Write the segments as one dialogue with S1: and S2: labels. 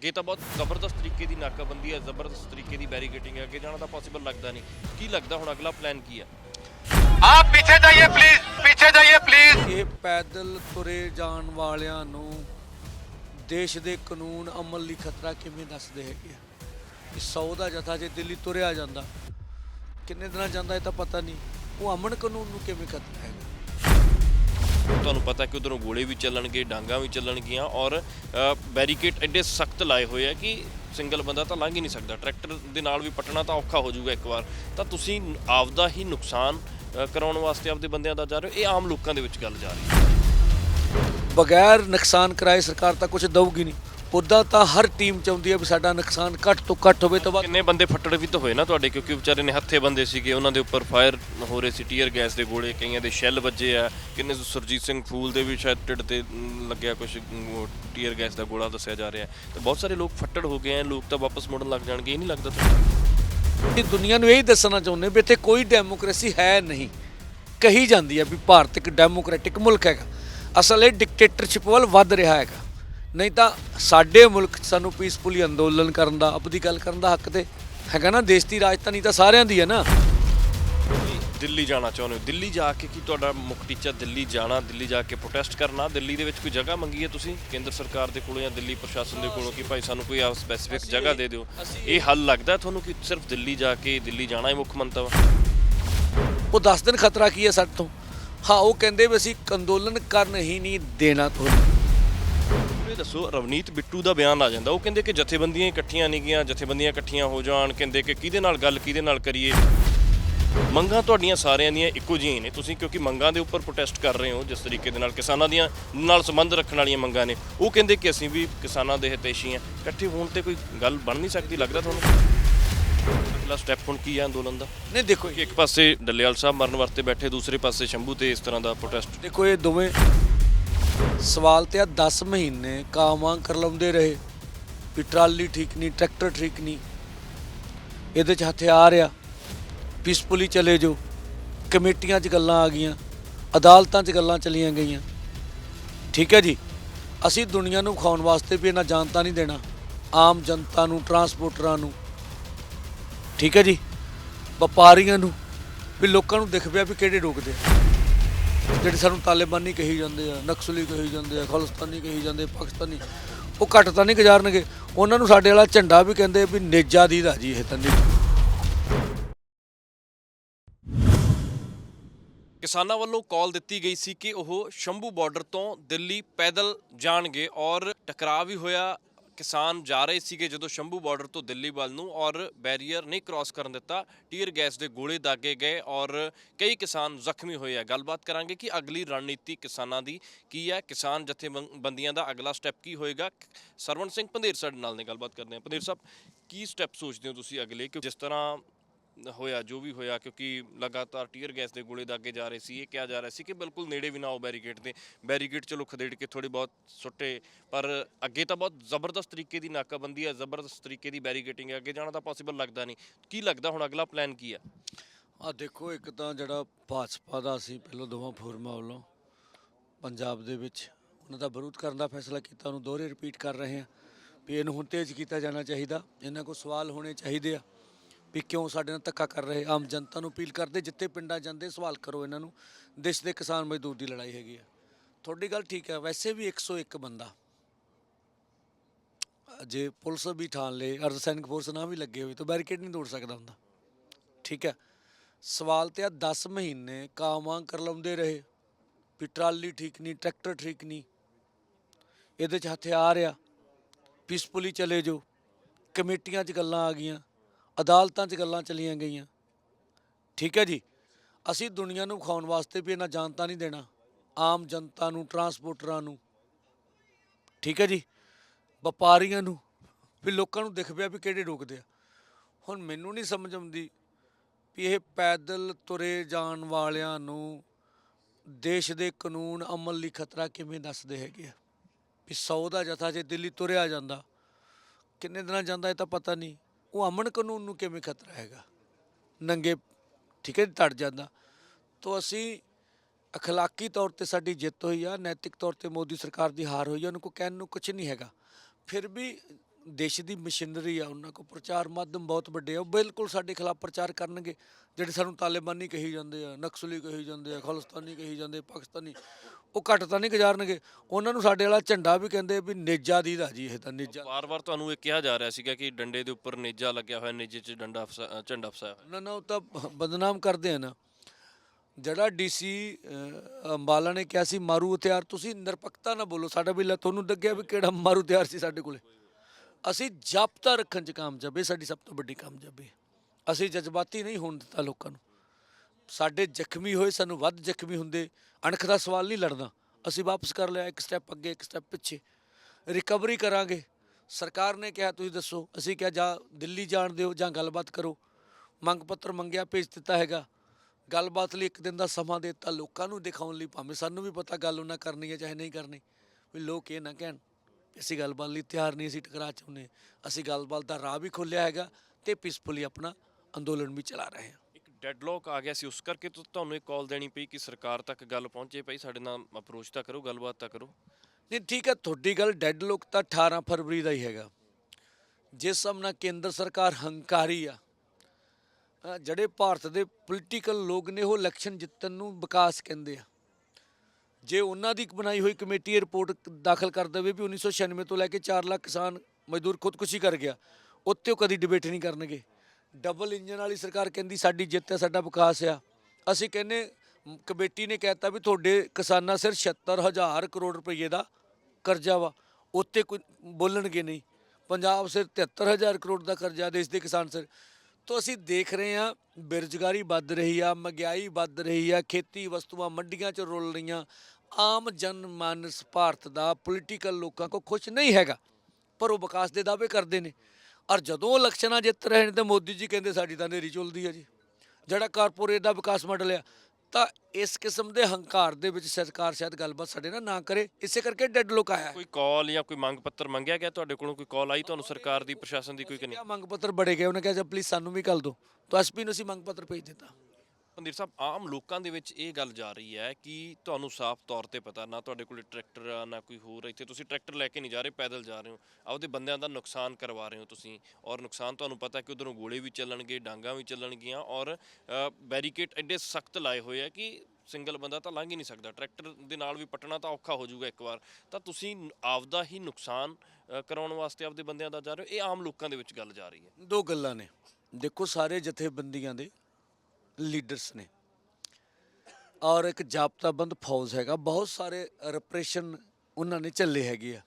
S1: ਅੱਗੇ ਤਾਂ ਬਹੁਤ ਜ਼ਬਰਦਸਤ ਤਰੀਕੇ ਦੀ ਨਾਕਾਬੰਦੀ ਹੈ ਜ਼ਬਰਦਸਤ ਤਰੀਕੇ ਦੀ ਬੈਰੀਕੇਟਿੰਗ ਹੈ ਅੱਗੇ ਜਾਣਾ ਤਾਂ ਪੋਸੀਬਲ ਲੱਗਦਾ ਨਹੀਂ। ਕੀ ਲੱਗਦਾ ਹੁਣ ਅਗਲਾ ਪਲਾਨ ਕੀ ਹੈ?
S2: ਆਪ ਪਿੱਛੇ ਜਾਈਏ ਪਲੀਜ਼ ਪਿੱਛੇ ਜਾਈਏ ਪਲੀਜ਼
S3: ਇਹ ਪੈਦਲ ਤੁਰੇ ਜਾਣ ਵਾਲਿਆਂ ਨੂੰ ਦੇਸ਼ ਦੇ ਕਾਨੂੰਨ ਅਮਲ ਲਈ ਖਤਰਾ ਕਿਵੇਂ ਦੱਸਦੇ ਹੈਗੇ ਆ? ਇਹ 100 ਦਾ ਜਥਾ ਜੇ ਦਿੱਲੀ ਤੁਰਿਆ ਜਾਂਦਾ ਕਿੰਨੇ ਦਿਨਾਂ ਜਾਂਦਾ ਇਹ ਤਾਂ ਪਤਾ ਨਹੀਂ। ਉਹ ਅਮਨ ਕਾਨੂੰਨ ਨੂੰ ਕਿਵੇਂ ਖਤਰਾ ਹੈਗਾ?
S1: ਤੁਹਾਨੂੰ ਪਤਾ ਕਿ ਉਧਰੋਂ ਗੋਲੇ ਵੀ ਚੱਲਣਗੇ, ਡਾਂਗਾ ਵੀ ਚੱਲਣਗੀਆਂ ਔਰ ਬੈਰੀਕੇਡ ਐਡੇ ਸਖਤ ਲਾਏ ਹੋਏ ਆ ਕਿ ਸਿੰਗਲ ਬੰਦਾ ਤਾਂ ਲੰਘ ਹੀ ਨਹੀਂ ਸਕਦਾ। ਟਰੈਕਟਰ ਦੇ ਨਾਲ ਵੀ ਪਟਣਾ ਤਾਂ ਔਖਾ ਹੋ ਜਾਊਗਾ ਇੱਕ ਵਾਰ। ਤਾਂ ਤੁਸੀਂ ਆਪਦਾ ਹੀ ਨੁਕਸਾਨ ਕਰਾਉਣ ਵਾਸਤੇ ਆਪਦੇ ਬੰਦਿਆਂ ਦਾ ਜਾ ਰਹੇ ਹੋ? ਇਹ ਆਮ ਲੋਕਾਂ ਦੇ ਵਿੱਚ ਗੱਲ ਜਾ ਰਹੀ ਹੈ।
S3: ਬਗੈਰ ਨੁਕਸਾਨ ਕਰਾਏ ਸਰਕਾਰ ਤਾਂ ਕੁਝ ਦਊਗੀ ਨਹੀਂ। ਉਦਾਂ ਤਾਂ ਹਰ ਟੀਮ ਚਾਹੁੰਦੀ ਹੈ ਵੀ ਸਾਡਾ ਨੁਕਸਾਨ ਘੱਟ ਤੋਂ ਘੱਟ ਹੋਵੇ ਤਾਂ
S1: ਕਿੰਨੇ ਬੰਦੇ ਫੱਟੜ ਵੀ ਤਾਂ ਹੋਏ ਨਾ ਤੁਹਾਡੇ ਕਿਉਂਕਿ ਵਿਚਾਰੇ ਨੇ ਹੱਥੇ ਬੰਦੇ ਸੀਗੇ ਉਹਨਾਂ ਦੇ ਉੱਪਰ ਫਾਇਰ ਹੋ ਰਹੇ ਸੀ ਟੀਅਰ ਗੈਸ ਦੇ ਗੋਲੇ ਕਈਆਂ ਦੇ ਸ਼ੈੱਲ ਵੱਜੇ ਆ ਕਿੰਨੇ ਸੁਰਜੀਤ ਸਿੰਘ ਫੂਲ ਦੇ ਵੀ ਸ਼ਾਇਦ ਢਿੱਡ ਤੇ ਲੱਗਿਆ ਕੁਝ ਟੀਅਰ ਗੈਸ ਦਾ ਗੋਲਾ ਦੱਸਿਆ ਜਾ ਰਿਹਾ। ਤੇ ਬਹੁਤ ਸਾਰੇ ਲੋਕ ਫੱਟੜ ਹੋ ਗਏ ਆ ਲੋਕ ਤਾਂ ਵਾਪਸ ਮੁੜਨ ਲੱਗ ਜਾਣਗੇ ਇਹ ਨਹੀਂ ਲੱਗਦਾ ਤੁਹਾਨੂੰ?
S3: ਇਹ ਦੁਨੀਆ ਨੂੰ ਇਹੀ ਦੱਸਣਾ ਚਾਹੁੰਦੇ ਵੀ ਇੱਥੇ ਕੋਈ ਡੈਮੋਕ੍ਰੇਸੀ ਹੈ ਨਹੀਂ। ਕਹੀ ਜਾਂਦੀ ਹੈ ਵੀ ਭਾਰਤ ਇੱਕ ਡੈਮੋਕ੍ਰੈਟਿਕ ਮੁਲਕ ਹੈਗਾ। ਅਸਲ ਇਹ ਡਿਕਟੇਟਰਸ਼ਿਪ ਵੱਲ ਵੱਧ ਰਿਹਾ ਹੈਗਾ। ਨਹੀਂ ਤਾਂ ਸਾਡੇ ਮੁਲਕ 'ਚ ਸਾਨੂੰ ਪੀਸਫੁਲੀ ਅੰਦੋਲਨ ਕਰਨ ਦਾ ਆਪਣੀ ਗੱਲ ਕਰਨ ਦਾ ਹੱਕ ਤੇ ਹੈਗਾ ਨਾ ਦੇਸ਼ ਦੀ ਰਾਜਧਾਨੀ ਤਾਂ ਸਾਰਿਆਂ ਦੀ ਹੈ ਨਾ।
S1: ਦਿੱਲੀ ਜਾਣਾ ਚਾਹੁੰਦੇ ਹੋ। ਦਿੱਲੀ ਜਾ ਕੇ ਕੀ ਤੁਹਾਡਾ ਮੁੱਖ ਟੀਚਾ ਦਿੱਲੀ ਜਾਣਾ ਦਿੱਲੀ ਜਾ ਕੇ ਪ੍ਰੋਟੈਸਟ ਕਰਨਾ? ਦਿੱਲੀ ਦੇ ਵਿੱਚ ਕੋਈ ਜਗ੍ਹਾ ਮੰਗੀ ਹੈ ਤੁਸੀਂ? ਕੇਂਦਰ ਸਰਕਾਰ ਦੇ ਕੋਲੋਂ ਜਾਂ ਦਿੱਲੀ ਪ੍ਰਸ਼ਾਸਨ ਦੇ ਕੋਲੋਂ ਕਿ ਭਾਈ ਸਾਨੂੰ ਕੋਈ ਆ ਸਪੈਸੀਫਿਕ ਜਗ੍ਹਾ ਦੇ ਦਿਓ? ਇਹ ਹੱਲ ਲੱਗਦਾ ਤੁਹਾਨੂੰ ਕਿ ਸਿਰਫ ਦਿੱਲੀ ਜਾ ਕੇ ਦਿੱਲੀ ਜਾਣਾ ਹੀ ਮੁੱਖ ਮੰਤਵ
S3: ਉਹ 10 ਦਿਨ ਖਤਰਾ ਕੀ ਹੈ ਸਾਡੇ ਤੋਂ? ਹਾਂ ਉਹ ਕਹਿੰਦੇ ਵੀ ਅਸੀਂ ਅੰਦੋਲਨ ਕਰਨ ਹੀ ਨਹੀਂ ਦੇਣਾ ਤੁਹਾਨੂੰ।
S1: ਇਹ ਦੱਸੋ ਰਵਨੀਤ ਬਿੱਟੂ ਦਾ ਬਿਆਨ ਆ ਜਾਂਦਾ। ਉਹ ਕਹਿੰਦੇ ਕਿ ਜਥੇਬੰਦੀਆਂ ਇਕੱਠੀਆਂ ਨਹੀਂ ਗਈਆਂ ਜਥੇਬੰਦੀਆਂ ਇਕੱਠੀਆਂ ਹੋ ਜਾਣ ਕਹਿੰਦੇ ਕਿ ਕਿਹਦੇ ਨਾਲ ਗੱਲ ਕਿਹਦੇ ਨਾਲ ਕਰੀਏ। ਮੰਗਾਂ ਤੁਹਾਡੀਆਂ ਸਾਰਿਆਂ ਦੀਆਂ ਇੱਕੋ ਜਿਹੀਆਂ ਹੀ ਨੇ। ਤੁਸੀਂ ਕਿਉਂਕਿ ਮੰਗਾਂ ਦੇ ਉੱਪਰ ਪ੍ਰੋਟੈਸਟ ਕਰ ਰਹੇ ਹੋ ਜਿਸ ਤਰੀਕੇ ਦੇ ਨਾਲ ਕਿਸਾਨਾਂ ਦੀਆਂ ਨਾਲ ਸੰਬੰਧ ਰੱਖਣ ਵਾਲੀਆਂ ਮੰਗਾਂ ਨੇ। ਉਹ ਕਹਿੰਦੇ ਕਿ ਅਸੀਂ ਵੀ ਕਿਸਾਨਾਂ ਦੇ ਹਿਤੈਸ਼ੀ ਹਾਂ। ਇਕੱਠੇ ਹੋਣ ਤੇ ਕੋਈ ਗੱਲ ਬਣ ਨਹੀਂ ਸਕਦੀ ਲੱਗਦਾ ਤੁਹਾਨੂੰ? ਅਗਲਾ ਸਟੈਪ ਹੁਣ ਕੀ ਹੈ ਅੰਦੋਲਨ ਦਾ?
S3: ਨਹੀਂ ਦੇਖੋ
S1: ਇੱਕ ਪਾਸੇ ਡੱਲੇਵਾਲ ਸਾਹਿਬ ਮਰਨ ਵਾਸਤੇ ਬੈਠੇ ਦੂਸਰੇ ਪਾਸੇ ਸ਼ੰਭੂ ਤੇ ਇਸ ਤਰ੍ਹਾਂ ਦਾ ਪ੍ਰੋਟੈਸਟ
S3: ਦੇਖੋ ਇਹ ਦੋਵੇਂ ਸਵਾਲ ਤੇ ਆ 10 ਮਹੀਨੇ ਕਾਮਾਂ ਕਰ ਲਾਉਂਦੇ ਰਹੇ ਵੀ ਟਰਾਲੀ ਠੀਕ ਨਹੀਂ, ਟਰੈਕਟਰ ਠੀਕ ਨਹੀਂ। ਇਹਦੇ ਚ ਹਥਿਆਰ ਆ, ਪੀਸਫੁਲੀ ਚਲੇ ਜੋ ਕਮੇਟੀਆਂ 'ਚ ਗੱਲਾਂ ਆ ਗਈਆਂ, ਅਦਾਲਤਾਂ 'ਚ ਗੱਲਾਂ ਚਲੀਆਂ ਗਈਆਂ। ਠੀਕ ਹੈ ਜੀ? ਅਸੀਂ ਦੁਨੀਆ ਨੂੰ ਵਿਖਾਉਣ ਵਾਸਤੇ ਵੀ ਇਹਨਾਂ ਜਾਣਤਾ ਨਹੀਂ ਦੇਣਾ। ਆਮ ਜਨਤਾ ਨੂੰ, ਟਰਾਂਸਪੋਰਟਰਾਂ ਨੂੰ। ਠੀਕ ਹੈ ਜੀ? ਵਪਾਰੀਆਂ ਨੂੰ, ਵੀ ਲੋਕਾਂ ਨੂੰ ਦਿਖ ਪਿਆ ਵੀ ਕਿਹੜੇ ਰੋਕਦੇ ਆ। ਜਿਹੜੇ ਸਾਨੂੰ ਤਾਲਿਬਾਨੀ ਕਹੀ ਜਾਂਦੇ ਆ, ਨਕਸਲੀ ਕਹੀ ਜਾਂਦੇ ਆ, ਖਾਲਿਸਤਾਨੀ ਕਹੀ ਜਾਂਦੇ ਪਾਕਿਸਤਾਨੀ, ਉਹ ਘੱਟ ਤਾਂ ਨਹੀਂ ਗੁਜ਼ਾਰਨਗੇ। ਉਹਨਾਂ ਨੂੰ ਸਾਡੇ ਵਾਲਾ ਝੰਡਾ ਵੀ ਕਹਿੰਦੇ ਵੀ ਨੇਜਾ ਦੀ ਦਾ ਜੀ ਇਹ ਤਾਂ ਨਹੀਂ।
S1: ਕਿਸਾਨਾਂ ਵੱਲੋਂ ਕਾਲ ਦਿੱਤੀ ਗਈ ਸੀ ਕਿ ਉਹ ਸ਼ੰਭੂ ਬਾਰਡਰ ਤੋਂ ਦਿੱਲੀ ਪੈਦਲ ਜਾਣਗੇ ਔਰ ਟਕਰਾਅ ਵੀ ਹੋਇਆ ਕਿਸਾਨ ਜਾ ਰਹੇ ਸੀਗੇ ਜਦੋਂ ਸ਼ੰਭੂ ਬਾਰਡਰ ਤੋਂ ਦਿੱਲੀ ਵੱਲ ਨੂੰ ਔਰ ਬੈਰੀਅਰ ਨਹੀਂ ਕ੍ਰਾਸ ਕਰਨ ਦਿੱਤਾ ਟੀਅਰ ਗੈਸ ਦੇ ਗੋਲੇ ਦਾਗੇ ਗਏ ਔਰ ਕਈ ਕਿਸਾਨ ਜ਼ਖਮੀ ਹੋਏ ਆ। ਗੱਲਬਾਤ ਕਰਾਂਗੇ ਕਿ ਅਗਲੀ ਰਣਨੀਤੀ ਕਿਸਾਨਾਂ ਦੀ ਕੀ ਹੈ, ਕਿਸਾਨ ਜਥੇਬੰਦੀਆਂ ਦਾ ਅਗਲਾ ਸਟੈਪ ਕੀ ਹੋਏਗਾ? ਸਰਵਣ ਸਿੰਘ ਪੰਧੇਰ ਸਾਡੇ ਨਾਲ ਨੇ, ਗੱਲਬਾਤ ਕਰਦੇ ਹਾਂ। ਪੰਧੇਰ ਸਾਹਿਬ, ਕੀ ਸਟੈਪ ਸੋਚਦੇ ਹੋ ਤੁਸੀਂ ਅਗਲੇ? ਕਿ ਜਿਸ ਤਰ੍ਹਾਂ ਹੋਇਆ, ਜੋ ਵੀ ਹੋਇਆ, ਕਿਉਂਕਿ ਲਗਾਤਾਰ ਟੀਅਰ ਗੈਸ ਦੇ ਗੋਲੇ ਦਾਗੇ ਜਾ ਰਹੇ ਸੀ, ਇਹ ਕਿਹਾ ਜਾ ਰਿਹਾ ਸੀ ਕਿ ਬਿਲਕੁਲ ਨੇੜੇ ਵੀ ਨਾ ਹੋ ਬੈਰੀਕੇਡ ਦੇ ਬੈਰੀਕੇਡ ਚਲੋ ਖਦੇੜ ਕੇ ਥੋੜੀ ਬਹੁਤ ਸੁੱਟੇ, ਪਰ ਅੱਗੇ ਤਾਂ ਬਹੁਤ ਜ਼ਬਰਦਸਤ ਤਰੀਕੇ ਦੀ ਨਾਕਾਬੰਦੀ ਹੈ, ਜ਼ਬਰਦਸਤ ਤਰੀਕੇ ਦੀ ਬੈਰੀਕੇਟਿੰਗ ਹੈ, ਅੱਗੇ ਜਾਣਾ ਤਾਂ ਪੋਸੀਬਲ ਲੱਗਦਾ ਨਹੀਂ। ਕੀ ਲੱਗਦਾ ਹੁਣ ਅਗਲਾ ਪਲਾਨ ਕੀ ਹੈ?
S3: ਆ ਦੇਖੋ, ਇੱਕ ਤਾਂ ਜਿਹੜਾ ਭਾਜਪਾ ਦਾ ਸੀ, ਪਹਿਲਾਂ ਦੋਵਾਂ ਫੋਰਮਾਂ ਵੱਲੋਂ, ਪੰਜਾਬ ਦੇ ਵਿੱਚ, ਉਹਨਾਂ ਦਾ ਵਿਰੋਧ ਕਰਨ ਦਾ ਫੈਸਲਾ ਕੀਤਾ, ਉਹਨੂੰ ਦੋਹਰੇ ਰਿਪੀਟ ਕਰ ਰਹੇ ਆ ਵੀ ਇਹਨੂੰ ਹੁਣ ਤੇਜ਼ ਕੀਤਾ ਜਾਣਾ ਚਾਹੀਦਾ ਇਹਨਾਂ ਕੋਲ ਸਵਾਲ ਹੋਣੇ ਚਾਹੀਦੇ ਆ। ਵੀ ਕਿਉਂ ਸਾਡੇ ਨਾਲ ਧੱਕਾ ਕਰ ਰਹੇ ਆਮ ਜਨਤਾ ਨੂੰ ਅਪੀਲ ਕਰਦੇ, ਜਿੱਥੇ ਪਿੰਡਾਂ ਜਾਂਦੇ, ਸਵਾਲ ਕਰੋ ਇਹਨਾਂ ਨੂੰ, ਦੇਸ਼ ਦੇ ਕਿਸਾਨ ਮਜ਼ਦੂਰ ਦੀ ਲੜਾਈ ਹੈਗੀ ਆ। ਤੁਹਾਡੀ ਗੱਲ ਠੀਕ ਹੈ ਵੈਸੇ ਵੀ 101 ਬੰਦਾ। ਜੇ ਪੁਲਿਸ ਵੀ ਠਾਣ ਲੇ, ਅਰਧਸੈਨਿਕ ਫੋਰਸ ਨਾ ਵੀ ਲੱਗੇ ਹੋਏ ਤਾਂ ਬੈਰੀਕੇਡ ਨਹੀਂ ਤੋੜ ਸਕਦਾ ਹੁੰਦਾ। ਠੀਕ ਹੈ ਸਵਾਲ ਤੇ ਆ 10 ਮਹੀਨੇ ਕਾਮਾਂ ਕਰ ਲਾਉਂਦੇ ਰਹੇ, ਵੀ ਟਰਾਲੀ ਠੀਕ ਨਹੀਂ, ਟਰੈਕਟਰ ਠੀਕ ਨਹੀਂ। ਇਹਦੇ ਚ ਹਥਿਆਰ ਆ, ਪੀਸਫੁਲੀ ਚਲੇ ਜੋ ਕਮੇਟੀਆਂ 'ਚ ਗੱਲਾਂ ਆ ਗਈਆਂ। ਅਦਾਲਤਾਂ 'ਚ ਗੱਲਾਂ ਚਲੀਆਂ ਗਈਆਂ। ਠੀਕ ਹੈ ਜੀ? ਅਸੀਂ ਦੁਨੀਆ ਨੂੰ ਵਿਖਾਉਣ ਵਾਸਤੇ ਵੀ ਇਹਨਾਂ ਜਾਣਤਾ ਨਹੀਂ ਦੇਣਾ। ਆਮ ਜਨਤਾ ਨੂੰ, ਟਰਾਂਸਪੋਰਟਰਾਂ ਨੂੰ। ਠੀਕ ਹੈ ਜੀ? ਵਪਾਰੀਆਂ ਨੂੰ। ਵੀ ਲੋਕਾਂ ਨੂੰ ਦਿਖ ਪਿਆ ਵੀ ਕਿਹੜੇ ਰੋਕਦੇ ਆ। ਹੁਣ ਮੈਨੂੰ ਨਹੀਂ ਸਮਝ ਆਉਂਦੀ ਵੀ ਇਹ ਪੈਦਲ ਤੁਰੇ ਜਾਣ ਵਾਲਿਆਂ ਨੂੰ ਦੇਸ਼ ਦੇ ਕਾਨੂੰਨ ਅਮਲ ਲਈ ਖਤਰਾ ਕਿਵੇਂ ਦੱਸਦੇ ਹੈਗੇ ਆ? ਵੀ 100 ਦਾ ਜਥਾ ਜੇ ਦਿੱਲੀ ਤੁਰਿਆ ਜਾਂਦਾ, ਕਿੰਨੇ ਦਿਨਾਂ ਜਾਂਦਾ ਇਹ ਤਾਂ ਪਤਾ ਨਹੀਂ। ਉਹ ਅਮਨ ਕਾਨੂੰਨ ਨੂੰ ਕਿਵੇਂ ਖਤਰਾ ਹੈਗਾ? ਨੰਗੇ ਠੀਕ ਹੈ ਤੜ ਜਾਂਦਾ। ਤੋਂ ਅਸੀਂ ਅਖਲਾਕੀ ਤੌਰ ਤੇ ਸਾਡੀ ਜਿੱਤ ਹੋਈ ਆ, ਨੈਤਿਕ ਤੌਰ ਤੇ ਮੋਦੀ ਸਰਕਾਰ ਦੀ ਹਾਰ ਹੋਈ ਆ, ਉਹਨੂੰ ਕੋ ਕਹਿਣ ਨੂੰ ਕੁਝ ਨਹੀਂ ਹੈਗਾ। ਫਿਰ ਵੀ ਦੇਸ਼ ਦੀ ਮਸ਼ੀਨਰੀ ਆ ਉਹਨਾਂ ਕੋਲ ਪ੍ਰਚਾਰ ਮਾਧਿਅਮ ਬਹੁਤ ਵੱਡੇ ਆ। ਉਹ ਬਿਲਕੁਲ ਸਾਡੇ ਖਿਲਾਫ ਪ੍ਰਚਾਰ ਕਰਨਗੇ। ਜਿਹੜੇ ਸਾਨੂੰ ਤਾਲਿਬਾਨੀ ਕਹੀ ਜਾਂਦੇ ਆ ਨਕਸਲੀ ਕਹੀ ਜਾਂਦੇ ਆ ਖਾਲਿਸਤਾਨੀ ਕਹੀ ਜਾਂਦੇ ਪਾਕਿਸਤਾਨੀ ਉਹ ਘੱਟ ਤਾਂ ਨਹੀਂ ਗੁਜ਼ਾਰਨਗੇ। ਉਹਨਾਂ ਨੂੰ ਸਾਡੇ ਵਾਲਾ ਝੰਡਾ ਵੀ ਕਹਿੰਦੇ ਵੀ ਨੇਜਾ ਦੀ ਦਾ ਜੀ ਇਹ ਤਾਂ ਨੇਜਾ।
S1: ਵਾਰ-ਵਾਰ ਤੁਹਾਨੂੰ ਇਹ ਕਿਹਾ ਜਾ ਰਿਹਾ ਸੀਗਾ ਕਿ ਡੰਡੇ ਦੇ ਉੱਪਰ ਨੇਜਾ ਲੱਗਿਆ ਹੋਇਆ ਨੇਜੇ 'ਚ ਡੰਡਾ ਫਸਾ- ਝੰਡਾ ਫਸਾਇਆ ਹੋਇਆ।
S3: ਨਾ ਨਾ ਉਹ ਤਾਂ ਬਦਨਾਮ ਕਰਦੇ ਆ ਨਾ। ਜਿਹੜਾ ਡੀਸੀ ਅੰਬਾਲਾ ਨੇ ਕਿਹਾ ਸੀ ਮਾਰੂ ਹਥਿਆਰ ਤੁਸੀਂ ਨਿਰਪੱਖਤਾ ਨਾ ਬੋਲੋ। ਸਾਡਾ ਵੀ ਲੈ ਤੁਹਾਨੂੰ ਲੱਗਿਆ ਵੀ ਕਿਹੜਾ ਮਾਰੂ ਹਥਿਆਰ ਸੀ ਸਾਡੇ ਕੋਲੇ। ਅਸੀਂ ਜਾਪਤਾ ਰੱਖਣ 'ਚ ਕਾਮਯਾਬ ਇਹ ਸਾਡੀ ਸਭ ਤੋਂ ਵੱਡੀ ਕਾਮਯਾਬੀ ਅਸੀਂ ਜਜ਼ਬਾਤੀ ਨਹੀਂ ਹੋਣ ਦਿੱਤਾ ਲੋਕਾਂ ਨੂੰ। ਸਾਡੇ ਜ਼ਖਮੀ ਹੋਏ ਸਾਨੂੰ ਵੱਧ ਜ਼ਖਮੀ ਹੁੰਦੇ, ਅਣਖ ਦਾ ਸਵਾਲ ਨਹੀਂ ਲੜਨਾ। ਅਸੀਂ ਵਾਪਸ ਕਰ ਲਿਆ, ਇੱਕ ਸਟੈਪ ਅੱਗੇ, ਇੱਕ ਸਟੈਪ ਪਿੱਛੇ। ਰਿਕਵਰੀ ਕਰਾਂਗੇ। ਸਰਕਾਰ ਨੇ ਕਿਹਾ, ਤੁਸੀਂ ਦੱਸੋ। ਅਸੀਂ ਕਿਹਾ, ਜਾਂ ਦਿੱਲੀ ਜਾਣ ਦਿਓ, ਜਾਂ ਗੱਲਬਾਤ ਕਰੋ। ਮੰਗ ਪੱਤਰ ਮੰਗਿਆ, ਭੇਜ ਦਿੱਤਾ ਹੈਗਾ। ਗੱਲਬਾਤ ਲਈ ਇੱਕ ਦਿਨ ਦਾ ਸਮਾਂ ਦੇ ਦਿੱਤਾ। ਲੋਕਾਂ ਨੂੰ ਦਿਖਾਉਣ ਲਈ ਭਾਵੇਂ ਸਾਨੂੰ ਵੀ ਪਤਾ, ਗੱਲ ਉਹਨਾਂ ਕਰਨੀ ਹੈ ਚਾਹੇ ਨਹੀਂ ਕਰਨੀ। ਵੀ ਲੋਕ ਇਹ ਨਾ ਕਹਿਣ। ਅਸੀਂ ਗੱਲਬਾਤ ਲਈ ਤਿਆਰ ਨਹੀਂ ਅਸੀਂ ਟਕਰਾ ਚਾਹੁੰਦੇ ਅਸੀਂ ਗੱਲਬਾਤ ਦਾ ਰਾਹ ਵੀ ਖੋਲ੍ਹਿਆ ਹੈਗਾ ਤੇ ਪੀਸਫੁਲੀ ਆਪਣਾ ਅੰਦੋਲਨ ਵੀ ਚਲਾ ਰਹੇ ਹਾਂ।
S1: ਇੱਕ ਡੈਡਲੌਕ ਆ ਗਿਆ ਸੀ ਉਸ ਕਰਕੇ ਤੁ- ਤੁਹਾਨੂੰ ਇੱਕ ਕਾਲ ਦੇਣੀ ਪਈ ਕਿ ਸਰਕਾਰ ਤੱਕ ਗੱਲ ਪਹੁੰਚੇ ਪਈ ਸਾਡੇ ਨਾਲ ਅਪਰੋਚ ਤਾਂ ਕਰੋ ਗੱਲਬਾਤ ਤਾਂ ਕਰੋ।
S3: ਨਹੀਂ ਠੀਕ ਹੈ ਤੁਹਾਡੀ ਗੱਲ ਡੈਡ ਲੋਕ ਤਾਂ 18 ਫਰਵਰੀ ਦਾ ਹੀ ਹੈਗਾ। ਜਿਸ ਹਿਸਾਬ ਨਾਲ ਕੇਂਦਰ ਸਰਕਾਰ ਹੰਕਾਰੀ ਆ ਅ, ਜਿਹੜੇ ਭਾਰਤ ਦੇ ਪੋਲੀਟੀਕਲ ਲੋਕ ਨੇ ਉਹ ਇਲੈਕਸ਼ਨ ਜਿੱਤਣ ਨੂੰ ਵਿਕਾਸ ਕਹਿੰਦੇ ਆ। ਜੇ ਉਹਨਾਂ ਦੀ ਬਣਾਈ ਹੋਈ ਕਮੇਟੀ ਇਹ ਰਿਪੋਰਟ ਦਾਖਲ ਕਰ ਦੇਵੇ ਵੀ 1996 ਤੋਂ ਲੈ ਕੇ 4 ਲੱਖ ਕਿਸਾਨ ਮਜ਼ਦੂਰ ਖੁਦਕੁਸ਼ੀ ਕਰ ਗਿਆ, ਉੱਤੇ ਉਹ ਕਦੀ ਡਿਬੇਟ ਨਹੀਂ ਕਰਨਗੇ। ਡਬਲ ਇੰਜਨ ਵਾਲੀ ਸਰਕਾਰ ਕਹਿੰਦੀ ਸਾਡੀ ਜਿੱਤ ਹੈ, ਸਾਡਾ ਵਿਕਾਸ ਆ। ਅਸੀਂ ਕਹਿੰਨੇ ਕਮੇਟੀ ਨੇ ਕਹਿਤਾ ਵੀ ਤੁਹਾਡੇ ਕਿਸਾਨਾਂ ਸਿਰ 76000 ਕਰੋੜ ਰੁਪਏ ਦਾ ਕਰਜ਼ਾ ਵਾ, ਉੱਤੇ ਕੋਈ ਬੋਲਣਗੇ ਨਹੀਂ। ਪੰਜਾਬ ਸਿਰ 73000 ਕਰੋੜ ਦਾ ਕਰਜ਼ਾ ਦੇਸ਼ ਦੇ ਕਿਸਾਨ ਸਿਰ ਤੋਂ ਅਸੀਂ ਦੇਖ ਰਹੇ ਹਾਂ, ਬੇਰੁਜ਼ਗਾਰੀ ਵੱਧ ਰਹੀ ਆ, ਮਹਿੰਗਾਈ ਵੱਧ ਰਹੀ ਆ, ਖੇਤੀ ਵਸਤੂਆਂ ਮੰਡੀਆਂ 'ਚ ਰੁਲ ਰਹੀਆਂ। ਆਮ ਜਨ ਮਾਨਸ ਭਾਰਤ ਦਾ ਪੋਲੀਟੀਕਲ ਲੋਕਾਂ ਕੋ ਖੁਸ਼ ਨਹੀਂ ਹੈਗਾ, ਪਰ ਉਹ ਵਿਕਾਸ ਦੇ ਦਾਅਵੇ ਕਰਦੇ ਨੇ। ਔਰ ਜਦੋਂ ਇਲੈਕਸ਼ਨਾਂ ਜਿੱਤ ਰਹੇ ਨੇ ਤਾਂ ਮੋਦੀ ਜੀ ਕਹਿੰਦੇ ਸਾਡੀ ਤਾਂ ਨੇਰੀ ਚੁੱਲਦੀ ਹੈ ਜੀ। ਜਿਹੜਾ ਕਾਰਪੋਰੇਟ ਦਾ ਵਿਕਾਸ ਮਾਡਲ ਆ ਤਾਂ ਇਸ ਕਿਸਮ ਦੇ ਹੰਕਾਰ ਦੇ ਵਿੱਚ ਸਰਕਾਰ ਸ਼ਾਇਦ ਗੱਲਬਾਤ ਸਾਡੇ ਨਾਲ ਨਾ ਕਰੇ। ਇਸੇ ਕਰਕੇ ਡੈਡ ਲੋਕ ਆਇਆ
S1: ਕੋਈ ਕਾਲ ਜਾਂ ਕੋਈ ਮੰਗ ਪੱਤਰ ਮੰਗਿਆ ਗਿਆ? ਤੁਹਾਡੇ ਕੋਲੋਂ ਕੋਈ ਕਾਲ ਆਈ ਤੁਹਾਨੂੰ ਸਰਕਾਰ ਦੀ ਪ੍ਰਸ਼ਾਸਨ ਦੀ ਕੋਈ ਕਿ ਨਹੀਂ
S3: ਮੰਗ ਪੱਤਰ ਬੜੇ ਗਏ ਉਹਨੇ ਕਿਹਾ ਜੀ ਪਲੀਜ਼ ਸਾਨੂੰ ਵੀ ਕੱਲ ਦਿਓ ਤਾਂ ਐਸਪੀ ਨੂੰ ਅਸੀਂ ਮੰਗ ਪੱਤਰ ਭੇਜ ਦਿੱਤਾ।
S1: ਪੰਦੀਰ ਸਾਹਿਬ ਆਮ ਲੋਕਾਂ ਦੇ ਵਿੱਚ ਇਹ ਗੱਲ ਜਾ ਰਹੀ ਹੈ ਕਿ ਤੁਹਾਨੂੰ ਸਾਫ਼ ਤੌਰ ਤੇ ਪਤਾ ਨਾ ਤੁਹਾਡੇ ਕੋਲ ਟਰੈਕਟਰ ਆ ਨਾ ਕੋਈ ਹੋਰ ਇੱਥੇ ਤੁਸੀਂ ਟਰੈਕਟਰ ਲੈ ਕੇ ਨਹੀਂ ਜਾ ਰਹੇ ਪੈਦਲ ਜਾ ਰਹੇ ਹੋ। ਆਪਦੇ ਬੰਦਿਆਂ ਦਾ ਨੁਕਸਾਨ ਕਰਵਾ ਰਹੇ ਹੋ ਤੁਸੀਂ ਔਰ ਨੁਕਸਾਨ ਤੁਹਾਨੂੰ ਪਤਾ ਕਿ ਉਧਰੋਂ ਗੋਲੇ ਵੀ ਚੱਲਣਗੇ ਡਾਂਗਾ ਵੀ ਚੱਲਣਗੀਆਂ ਔਰ ਬੈਰੀਕੇਡ ਐਡੇ ਸਖਤ ਲਾਏ ਹੋਏ ਆ ਕਿ ਸਿੰਗਲ ਬੰਦਾ ਤਾਂ ਲੰਘ ਹੀ ਨਹੀਂ ਸਕਦਾ। ਟਰੈਕਟਰ ਦੇ ਨਾਲ ਵੀ ਪਟਣਾ ਤਾਂ ਔਖਾ ਹੋ ਜਾਊਗਾ ਇੱਕ ਵਾਰ। ਤਾਂ ਤੁਸੀਂ ਆਪਦਾ ਹੀ ਨੁਕਸਾਨ ਅ, ਕਰਾਉਣ ਵਾਸਤੇ ਆਪਦੇ ਬੰਦਿਆਂ ਦਾ ਜਾ ਰਹੇ ਹੋ? ਇਹ ਆਮ ਲੋਕਾਂ ਦੇ ਵਿੱਚ ਗੱਲ ਜਾ ਰਹੀ ਹੈ।
S3: ਦੋ ਗੱਲਾਂ ਨੇ। ਦੇਖੋ ਸਾਰੇ ਜਥੇਬੰਦੀਆਂ ਦੇ ਲੀਡਰਸ ਨੇ। ਔਰ ਇੱਕ ਜਾਬਤਾਬੰਦ ਫੌਜ ਹੈਗਾ, ਬਹੁਤ ਸਾਰੇ ਰਿਪਰੈਸ਼ਨ ਉਹਨਾਂ ਨੇ ਝੱਲੇ ਹੈਗੇ ਆ।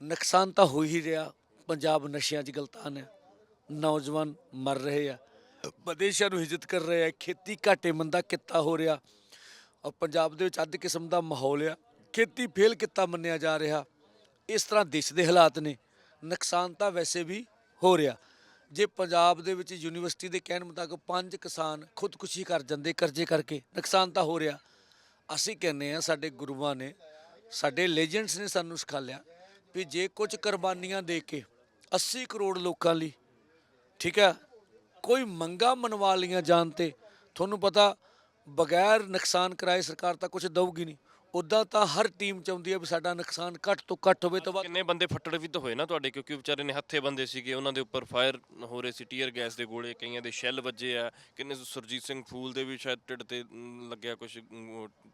S3: ਨੁਕਸਾਨ ਤਾਂ ਹੋ ਹੀ ਰਿਹਾ, ਪੰਜਾਬ ਨਸ਼ਿਆਂ 'ਚ ਗਲਤਾਨ ਹੈ, ਨੌਜਵਾਨ ਮਰ ਰਹੇ ਆ, ਵਿਦੇਸ਼ਾਂ ਨੂੰ ਹਿਜਰਤ ਕਰ ਰਹੇ ਆ, ਖੇਤੀ ਘਾਟੇ ਮੰਦਾ ਕਿੱਤਾ ਹੋ ਰਿਹਾ, ਔਰ ਪੰਜਾਬ ਦੇ ਵਿੱਚ ਅੱਧ ਕਿਸਮ ਦਾ ਮਾਹੌਲ ਆ, ਖੇਤੀ ਫੇਲ ਕਿੱਤਾ ਮੰਨਿਆ ਜਾ ਰਿਹਾ, ਇਸ ਤਰ੍ਹਾਂ ਦੇਸ਼ ਦੇ ਹਾਲਾਤ ਨੇ, ਨੁਕਸਾਨ ਤਾਂ ਵੈਸੇ ਵੀ ਹੋ ਰਿਹਾ। ਜੇ ਪੰਜਾਬ ਦੇ ਵਿੱਚ ਯੂਨੀਵਰਸਿਟੀ ਦੇ ਕਹਿਣ ਮੁਤਾਬਕ ਪੰਜ ਕਿਸਾਨ ਖੁਦਕੁਸ਼ੀ ਕਰ ਜਾਂਦੇ, ਕਰਜ਼ੇ ਕਰਕੇ, ਨੁਕਸਾਨ ਤਾਂ ਹੋ ਰਿਹਾ। ਅਸੀਂ ਕਹਿੰਦੇ ਆ ਸਾਡੇ ਗੁਰੂਆਂ ਨੇ, ਸਾਡੇ ਲੈਜੈਂਡਸ ਨੇ ਸਾਨੂੰ ਸਿਖਾਲਿਆ ਵੀ ਜੇ ਕੁਝ ਕੁਰਬਾਨੀਆਂ ਦੇ ਕੇ 80 ਕਰੋੜ ਲੋਕਾਂ ਲਈ, ਠੀਕ ਹੈ, ਕੋਈ ਮੰਗਾ ਮਨਵਾ ਲੀਆਂ ਜਾਣ ਤੇ, ਤੁਹਾਨੂੰ ਪਤਾ ਬਗੈਰ ਨੁਕਸਾਨ ਕਰਾਏ ਸਰਕਾਰ ਤਾਂ ਕੁਝ ਦਊਗੀ ਨਹੀਂ। ਉਦਾਂ ਤਾਂ ਹਰ ਟੀਮ ਚਾਹੁੰਦੀ ਹੈ ਵੀ ਸਾਡਾ ਨੁਕਸਾਨ ਘੱਟ ਤੋਂ ਘੱਟ ਹੋਵੇ ਤਾਂ
S1: ਕਿੰਨੇ ਬੰਦੇ ਫੱਟੜ ਵੀ ਤਾਂ ਹੋਏ ਨਾ ਤੁਹਾਡੇ ਕਿਉਂਕਿ ਵਿਚਾਰੇ ਨੇ ਹੱਥੇ ਬੰਦੇ ਸੀਗੇ ਉਹਨਾਂ ਦੇ ਉੱਪਰ ਫਾਇਰ ਹੋ ਰਹੇ ਸੀ ਟੀਅਰ ਗੈਸ ਦੇ ਗੋਲੇ ਕਈਆਂ ਦੇ ਸ਼ੈੱਲ ਵੱਜੇ ਆ ਕਿੰਨੇ ਸੁਰਜੀਤ ਸਿੰਘ ਫੂਲ ਦੇ ਵੀ ਸ਼ਾਇਦ ਢਿੱਡ ਤੇ ਲੱਗਿਆ ਕੁਝ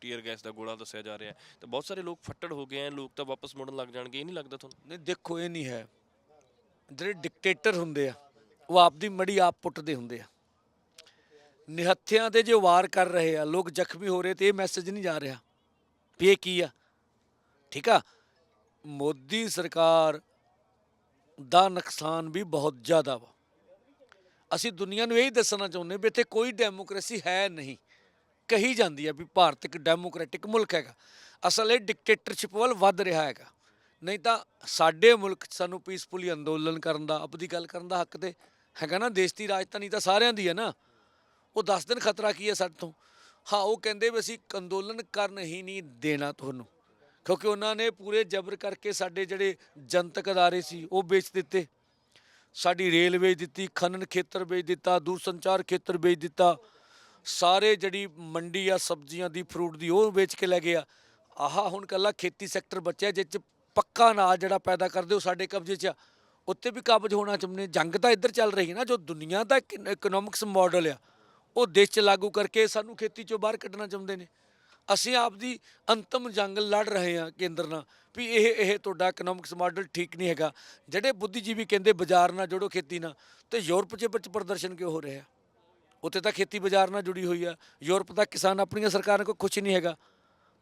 S1: ਟੀਅਰ ਗੈਸ ਦਾ ਗੋਲਾ ਦੱਸਿਆ ਜਾ ਰਿਹਾ। ਤੇ ਬਹੁਤ ਸਾਰੇ ਲੋਕ ਫੱਟੜ ਹੋ ਗਏ ਆ ਲੋਕ ਤਾਂ ਵਾਪਸ ਮੁੜਨ ਲੱਗ ਜਾਣਗੇ ਇਹ ਨਹੀਂ ਲੱਗਦਾ ਤੁਹਾਨੂੰ?
S3: ਨਹੀਂ ਦੇਖੋ ਇਹ ਨਹੀਂ ਹੈ। ਜਿਹੜੇ ਡਿਕਟੇਟਰ ਹੁੰਦੇ ਆ ਉਹ ਆਪਦੀ ਮੜੀ ਆਪ ਪੁੱਟਦੇ ਹੁੰਦੇ ਆ। ਨਿਹੱਥਿਆਂ ਤੇ ਜੋ ਵਾਰ ਕਰ ਰਹੇ ਆ ਲੋਕ ਜ਼ਖਮੀ ਹੋ ਰਹੇ ਤੇ ਇਹ ਮੈਸੇਜ ਨਹੀਂ ਜਾ ਰਿਹਾ। ਵੀ ਇਹ ਕੀ ਆ? ਠੀਕ ਆ? ਮੋਦੀ ਸਰਕਾਰ ਦਾ ਨੁਕਸਾਨ ਵੀ ਬਹੁਤ ਜ਼ਿਆਦਾ ਵਾ। ਅਸੀਂ ਦੁਨੀਆ ਨੂੰ ਇਹ ਦੱਸਣਾ ਚਾਹੁੰਦੇ ਵੀ ਇੱਥੇ ਕੋਈ ਡੈਮੋਕ੍ਰੇਸੀ ਹੈ ਨਹੀਂ। ਕਹੀ ਜਾਂਦੀ ਹੈ ਵੀ ਭਾਰਤ ਇੱਕ ਡੈਮੋਕ੍ਰੈਟਿਕ ਮੁਲਕ ਹੈਗਾ। ਅਸਲ ਇਹ ਡਿਕਟੇਟਰਸ਼ਿਪ ਵੱਲ ਵੱਧ ਰਿਹਾ ਹੈਗਾ। ਨਹੀਂ ਤਾਂ ਸਾਡੇ ਮੁਲਕ ਸਾਨੂੰ ਪੀਸਫੁਲੀ ਅੰਦੋਲਨ ਕਰਨ ਦਾ, ਆਪਦੀ ਗੱਲ ਕਰਨ ਦਾ ਹੱਕ ਤੇ ਹੈਗਾ ਨਾ। ਦੇਸ਼ ਦੀ ਰਾਜਧਾਨੀ ਤਾਂ ਸਾਰਿਆਂ ਦੀ ਹੈ ਨਾ। ਉਹ ਦੱਸ ਦਿਨ ਖਤਰਾ ਕੀ ਹੈ ਸਾਡੇ ਤੋਂ? ਹਾਂ, ਉਹ ਕਹਿੰਦੇ ਵੀ ਅਸੀਂ ਅੰਦੋਲਨ ਕਰਨ ਹੀ ਨਹੀਂ ਦੇਣਾ ਤੁਹਾਨੂੰ। ਕਿਉਂਕਿ ਉਹਨਾਂ ਨੇ ਪੂਰੇ ਜ਼ਬਰ ਕਰਕੇ ਸਾਡੇ ਜਿਹੜੇ ਜਨਤਕ ਅਦਾਰੇ ਸੀ, ਉਹ ਵੇਚ ਦਿੱਤੇ। ਸਾਡੀ ਰੇਲ ਵੇਚ ਦਿੱਤੀ, ਖਨਨ ਖੇਤਰ ਵੇਚ ਦਿੱਤਾ ਦੂਰ ਸੰਚਾਰ ਖੇਤਰ ਵੇਚ ਦਿੱਤਾ। ਸਾਰੇ ਜਿਹੜੀ ਮੰਡੀ ਆ, ਸਬਜ਼ੀਆਂ ਦੀ, ਫਰੂਟ ਦੀ, ਉਹ ਵੇਚ ਕੇ ਲੈ ਗਏ ਆਹ, ਹੁਣ ਕੱਲਾ ਖੇਤੀ ਸੈਕਟਰ ਬਚਿਆ ਜਿਸ ਚ ਪੱਕਾ ਅਨਾਜ ਜਿਹੜਾ ਪੈਦਾ ਕਰਦੇ, ਉਹ ਸਾਡੇ ਕਬਜ਼ੇ 'ਚ ਆ। ਉੱਤੇ ਵੀ ਕਾਬਜ ਹੋਣਾ ਚਾਹੁੰਦੇ ਜੰਗ ਤਾਂ ਇੱਧਰ ਚੱਲ ਰਹੀ ਹੈ ਨਾ, ਜੋ ਦੁਨੀਆ ਦਾ ਇਕਨੋਮਿਕਸ ਮਾਡਲ ਆ। ਉਹ ਦੇਸ਼ 'ਚ ਲਾਗੂ ਕਰਕੇ ਸਾਨੂੰ ਖੇਤੀ 'ਚੋਂ ਬਾਹਰ ਕੱਢਣਾ ਚਾਹੁੰਦੇ ਨੇ। ਅਸੀਂ ਆਪਦੀ ਅੰਤਮ ਜੰਗ ਲੜ ਰਹੇ ਹਾਂ ਕੇਂਦਰ ਨਾਲ ਵੀ ਇਹ ਇਹ ਤੁਹਾਡਾ ਇਕਨੋਮਿਕਸ ਮਾਡਲ ਠੀਕ ਨਹੀਂ ਹੈਗਾ। ਜਿਹੜੇ ਬੁੱਧੀਜੀਵੀ ਕਹਿੰਦੇ ਬਾਜ਼ਾਰ ਨਾਲ ਜੋੜੋ ਖੇਤੀ ਨਾਲ, ਤੇ ਯੂਰਪ 'ਚ ਵਿੱਚ ਪ੍ਰਦਰਸ਼ਨ ਕਿਉਂ ਹੋ ਰਿਹਾ? ਉੱਥੇ ਤਾਂ ਖੇਤੀ ਬਾਜ਼ਾਰ ਨਾਲ ਜੁੜੀ ਹੋਈ ਆ। ਯੂਰਪ ਦਾ ਕਿਸਾਨ ਆਪਣੀਆਂ ਸਰਕਾਰਾਂ ਕੋਲ ਖੁਸ਼ ਨਹੀਂ ਹੈਗਾ।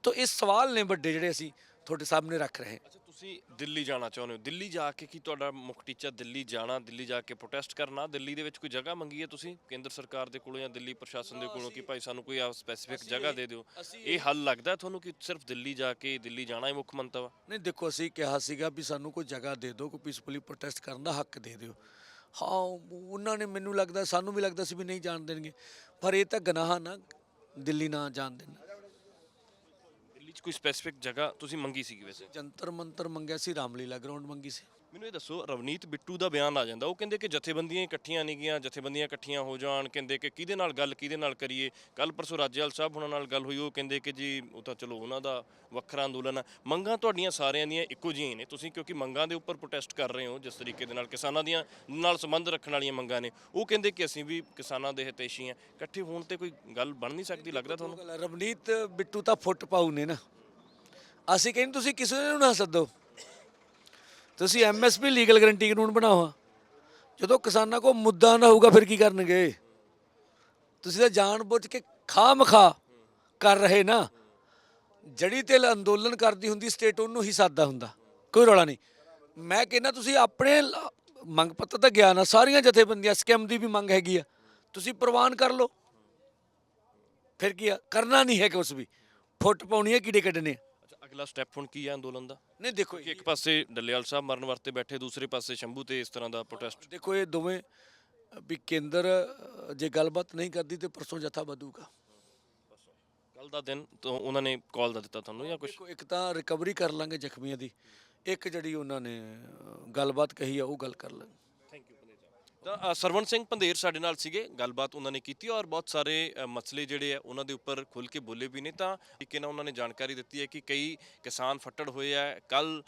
S3: ਤਾਂ ਇਹ ਸਵਾਲ ਨੇ ਵੱਡੇ ਜਿਹੜੇ ਅਸੀਂ ਤੁਹਾਡੇ ਸਾਹਮਣੇ ਰੱਖ ਰਹੇ ਹਾਂ।
S1: ਤੁਸੀਂ ਦਿੱਲੀ ਜਾਣਾ ਚਾਹੁੰਦੇ ਹੋ? ਦਿੱਲੀ ਜਾ ਕੇ ਕੀ ਤੁਹਾਡਾ ਮੁੱਖ ਟੀਚਾ ਦਿੱਲੀ ਜਾਣਾ ਦਿੱਲੀ ਜਾ ਕੇ ਪ੍ਰੋਟੈਸਟ ਕਰਨਾ? ਦਿੱਲੀ ਦੇ ਵਿੱਚ ਕੋਈ ਜਗ੍ਹਾ ਮੰਗੀ ਹੈ ਤੁਸੀਂ? ਕੇਂਦਰ ਸਰਕਾਰ ਦੇ ਕੋਲੋਂ ਜਾਂ ਦਿੱਲੀ ਪ੍ਰਸ਼ਾਸਨ ਦੇ ਕੋਲੋਂ ਕਿ ਭਾਈ ਸਾਨੂੰ ਕੋਈ ਆ ਸਪੈਸੀਫਿਕ ਜਗ੍ਹਾ ਦੇ ਦਿਓ? ਇਹ ਹੱਲ ਲੱਗਦਾ ਤੁਹਾਨੂੰ ਕਿ ਸਿਰਫ ਦਿੱਲੀ ਜਾ ਕੇ ਦਿੱਲੀ ਜਾਣਾ ਹੀ ਮੁੱਖ ਮੰਤਵ
S3: ਨਹੀਂ ਦੇਖੋ ਅਸੀਂ ਕਿਹਾ ਸੀਗਾ ਵੀ ਸਾਨੂੰ ਕੋਈ ਜਗ੍ਹਾ ਦੇ ਦਿਓ ਕੋਈ ਪੀਸਫੁਲੀ ਪ੍ਰੋਟੈਸਟ ਕਰਨ ਦਾ ਹੱਕ ਦੇ ਦਿਓ। ਹਾਂ ਉਹਨਾਂ ਨੇ ਮੈਨੂੰ ਲੱਗਦਾ ਸਾਨੂੰ ਵੀ ਲੱਗਦਾ ਸੀ ਵੀ ਨਹੀਂ ਜਾਣ ਦੇਣਗੇ। ਪਰ ਇਹ ਤਾਂ ਗੁਨਾਹ ਨਾ ਦਿੱਲੀ ਨਾ ਜਾਣ ਦੇਣ।
S1: ਕੋਈ ਸਪੈਸੀਫਿਕ ਜਗ੍ਹਾ ਤੁਸੀਂ ਮੰਗੀ ਸੀਗੀ ਵੈਸੇ?
S3: ਜੰਤਰ ਮੰਤਰ ਮੰਗਿਆ ਸੀ, ਰਾਮਲੀਲਾ ਗਰਾਊਂਡ ਮੰਗੀ ਸੀ।
S1: ਮੈਨੂੰ ਇਹ ਦੱਸੋ ਰਵਨੀਤ ਬਿੱਟੂ ਦਾ ਬਿਆਨ ਆ ਜਾਂਦਾ ਉਹ ਕਹਿੰਦੇ ਕਿ ਜਥੇਬੰਦੀਆਂ ਇਕੱਠੀਆਂ ਨਹੀਂ ਗਈਆਂ ਜਥੇਬੰਦੀਆਂ ਇਕੱਠੀਆਂ ਹੋ ਜਾਣ ਕਹਿੰਦੇ ਕਿ ਕਿਹਦੇ ਨਾਲ ਗੱਲ ਕਿਹਦੇ ਨਾਲ ਕਰੀਏ? ਕੱਲ ਪਰਸੋਂ ਰਾਜੇਵਾਲ ਸਾਹਿਬ ਹੁਣਾਂ ਨਾਲ ਗੱਲ ਹੋਈ ਉਹ ਕਹਿੰਦੇ ਕਿ ਜੀ ਉਹ ਤਾਂ ਚਲੋ ਉਹਨਾਂ ਦਾ ਵੱਖਰਾ ਅੰਦੋਲਨ ਆ। ਮੰਗਾਂ ਤੁਹਾਡੀਆਂ ਸਾਰਿਆਂ ਦੀਆਂ ਇੱਕੋ ਜਿਹੀਆਂ ਹੀ ਨੇ ਤੁਸੀਂ ਕਿਉਂਕਿ ਮੰਗਾਂ ਦੇ ਉੱਪਰ ਪ੍ਰੋਟੈਸਟ ਕਰ ਰਹੇ ਹੋ ਜਿਸ ਤਰੀਕੇ ਦੇ ਨਾਲ ਕਿਸਾਨਾਂ ਦੀਆਂ ਨਾਲ ਸੰਬੰਧ ਰੱਖਣ ਵਾਲੀਆਂ ਮੰਗਾਂ ਨੇ। ਉਹ ਕਹਿੰਦੇ ਕਿ ਅਸੀਂ ਵੀ ਕਿਸਾਨਾਂ ਦੇ ਹਿਤੈਸ਼ੀ ਆ ਇਕੱਠੇ ਹੋਣ ਤੇ ਕੋਈ ਗੱਲ ਬਣ ਨਹੀਂ ਸਕਦੀ ਲੱਗਦਾ ਤੁਹਾਨੂੰ?
S3: ਰਵਨੀਤ ਬਿੱਟੂ ਤਾਂ ਫੁੱਟ ਪਾਉ ਨੇ ਨਾ। ਅਸੀਂ ਕਹਿੰਦੇ ਤੁਸੀਂ ਕਿਸੇ ਨੂੰ ਨਾ ਸੱਦੋ। ਤੁਸੀਂ ਐਮਐਸਪੀ ਲੀਗਲ ਗਰੰਟੀ ਕਾਨੂੰਨ ਬਣਾਓ ਜਦੋਂ ਕਿਸਾਨਾਂ ਕੋ ਮੁੱਦਾ ਨਾ ਹੋਊਗਾ, ਫਿਰ ਕੀ ਕਰਨਗੇ? ਤੁਸੀਂ ਤਾਂ ਜਾਣਬੁੱਝ ਕੇ ਖਾਮਖਾ ਕਰ ਰਹੇ ਨਾ। ਜੜੀ ਤੇਲ ਅੰਦੋਲਨ ਕਰਦੀ ਹੁੰਦੀ ਸਟੇਟ ਉਹਨੂੰ ਹੀ ਸਾਦਾ ਹੁੰਦਾ। ਕੋਈ ਰੌਲਾ ਨਹੀਂ। ਮੈਂ ਕਹਿੰਦਾ, ਤੁਸੀਂ ਆਪਣੇ ਮੰਗ ਪੱਤਰ ਤਾਂ ਗਿਆ ਨਾ ਸਾਰੀਆਂ ਜਥੇਬੰਦੀਆਂ ਸਕੈਮ ਦੀ ਵੀ ਮੰਗ ਹੈਗੀ ਆ। ਤੁਸੀਂ ਪ੍ਰਵਾਨ ਕਰ ਲਓ। ਫਿਰ ਕੀ ਆ? ਕਰਨਾ ਨਹੀਂ ਹੈ ਕੁਛ ਵੀ। ਫੁੱਟ ਪਾਉਣੀ ਹੈ ਕੀੜੇ ਕੱਢਣੇ
S1: ਅਗਲਾ ਸਟੈਪ ਹੁਣ ਕੀ ਹੈ ਅੰਦੋਲਨ ਦਾ?
S3: ਨਹੀਂ ਦੇਖੋ
S1: ਕਿ ਇੱਕ ਪਾਸੇ ਡੱਲੇਵਾਲ ਸਾਹਿਬ ਮਰਨ ਵਰਤੇ ਬੈਠੇ ਦੂਸਰੇ ਪਾਸੇ ਸ਼ੰਭੂ ਤੇ ਇਸ ਤਰ੍ਹਾਂ ਦਾ ਪ੍ਰੋਟੈਸਟ
S3: ਦੇਖੋ ਇਹ ਦੋਵੇਂ ਵੀ ਕੇਂਦਰ ਜੇ ਗੱਲਬਾਤ ਨਹੀਂ ਕਰਦੀ ਤੇ ਪਰਸੋਂ ਜਥਾ ਵਧੂਗਾ।
S1: ਕੱਲ ਦਾ ਦਿਨ ਤੋਂ ਉਹਨਾਂ ਨੇ ਕਾਲ ਦਾ ਦਿੱਤਾ ਤੁਹਾਨੂੰ ਜਾਂ ਕੁਝ
S3: ਇੱਕ ਤਾਂ ਰਿਕਵਰੀ ਕਰ ਲਾਂਗੇ ਜ਼ਖਮੀਆਂ ਦੀ ਇੱਕ ਜਿਹੜੀ ਉਹਨਾਂ ਨੇ ਗੱਲਬਾਤ ਕਹੀ ਆ ਉਹ ਗੱਲ ਕਰ ਲਾਂਗੇ।
S1: ਤਾਂ ਸਰਵਣ ਸਿੰਘ ਪੰਧੇਰ ਸਾਡੇ ਨਾਲ ਸੀਗੇ, ਗੱਲਬਾਤ ਉਹਨਾਂ ਨੇ ਕੀਤੀ ਔਰ ਬਹੁਤ ਸਾਰੇ ਮਸਲੇ ਜਿਹੜੇ ਆ ਉਹਨਾਂ ਦੇ ਉੱਪਰ ਖੁੱਲ ਕੇ ਬੋਲੇ ਵੀ ਨੇ। ਤਾਂ ਤਰੀਕੇ ਨਾਲ ਉਹਨਾਂ ਨੇ ਜਾਣਕਾਰੀ ਦਿੱਤੀ ਹੈ ਕਿ ਕਈ ਕਿਸਾਨ ਫੱਟੜ ਹੋਏ ਆ ਕੱਲ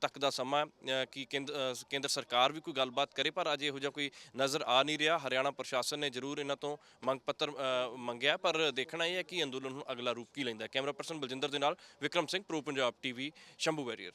S1: ਤੱਕ ਦਾ ਸਮਾਂ ਕਿ ਕੇਂਦ- ਕੇਂਦਰ ਸਰਕਾਰ ਵੀ ਕੋਈ ਗੱਲਬਾਤ ਕਰੇ, ਪਰ ਅਜੇ ਇਹੋ ਜਿਹਾ ਕੋਈ ਨਜ਼ਰ ਆ ਨਹੀਂ ਰਿਹਾ। ਹਰਿਆਣਾ ਪ੍ਰਸ਼ਾਸਨ ਨੇ ਜ਼ਰੂਰ ਇਹਨਾਂ ਤੋਂ ਮੰਗ ਪੱਤਰ ਮੰਗਿਆ, ਪਰ ਦੇਖਣਾ ਇਹ ਹੈ ਕਿ ਅੰਦੋਲਨ ਨੂੰ ਅਗਲਾ ਰੂਪ ਕੀ ਲੈਂਦਾ ਕੈਮਰਾ ਪਰਸਨ ਬਲਜਿੰਦਰ ਦੇ ਨਾਲ Vikram Singh, pro Punjab TV, Shambhu barrier